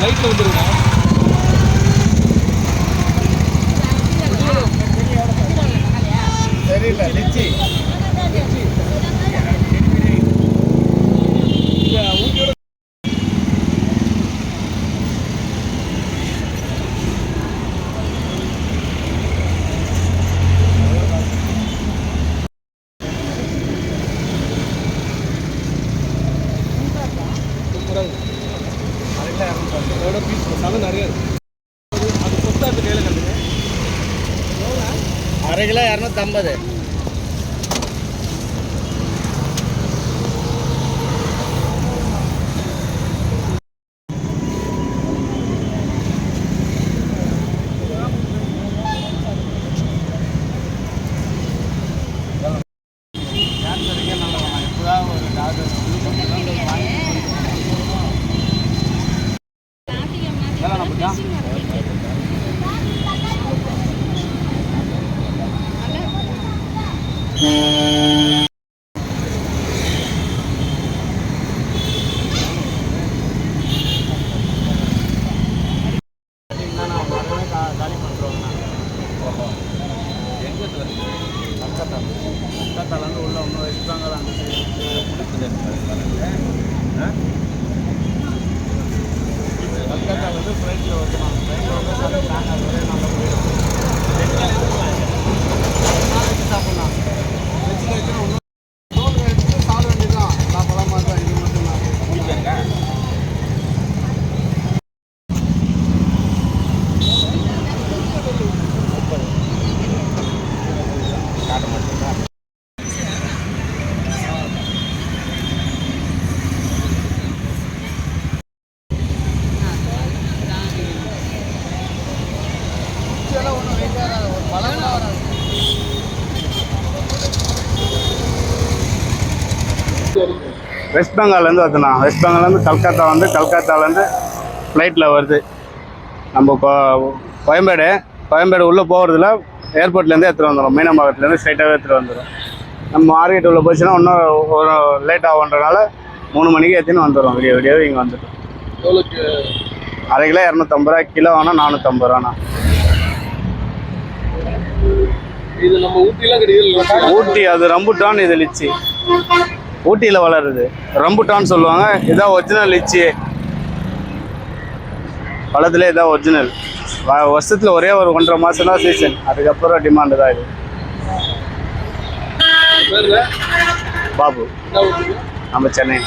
லைட்டில் வந்துருங்க தெரியல லிச்சி சூப்பராக அதோட பீஸ் மசாலா நிறைய இருக்கு. அது கொத்தா கையில் கட்டுங்க அரை கிலோ இரநூத்தம்பது. கல்கத்தாலேருந்து உள்ள ஒன்று வச்சுருவாங்க அந்த கல்கத்தாலேருந்து ஃப்ளைட்டில் வரணும் ஃப்ளைட்டில் வந்து வெஸ்ட் பெங்கால்லேருந்து வருதுண்ணா. வெஸ்ட் பெங்கால்லேருந்து கல்கத்தா வந்து கல்கத்தாலேருந்து ஃப்ளைட்டில் வருது. நம்ம கோ- கோயம்பேடு கோயம்பேடு உள்ளே போகிறதுல ஏர்போர்ட்லேருந்து எடுத்துகிட்டு வந்துடும் மீனம்பாக்கத்துலேருந்து ஸ்ட்ரைட்டாகவே எடுத்துகிட்டு வந்துடும் நம்ம மார்க்கெட் உள்ள போச்சுன்னா இன்னும் ஒரு லேட் ஆகுன்றனால மூணு மணிக்கு எடுத்துன்னு வந்துடும் விடிய விடியவே இங்கே வந்துடும் அரை கிலோ இரநூத்தம்பது ரூபா கிலோ வேணால் நானூற்றம்பது ரூபாண்ணா. இது நம்ம ஊட்டிலாம் கிடையாது ஊட்டி அது ரம்புட்டான் இது லிச்சி. ஊட்டியில் வளருது. ரம்புட்டான் சொல்லுவாங்க. இதான் ஒரிஜினல் லிச்சி பழத்துல இதான் ஒரிஜினல் வருஷத்தில் ஒரே ஒரு ஒன்றரை மாதம் தான் சீசன் அதுக்கப்புறம் டிமாண்டு தான் இது. பாபு. நம்ம சென்னை.